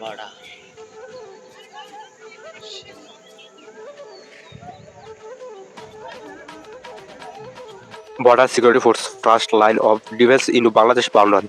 বারোটা Border Security Force first line of defense in Bangladesh boundary.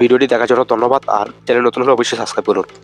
ভিডিওটি দেখার জন্য ধন্যবাদ আর চ্যানেল নতুন হলে অবশ্যই সাবস্ক্রাইব করুন।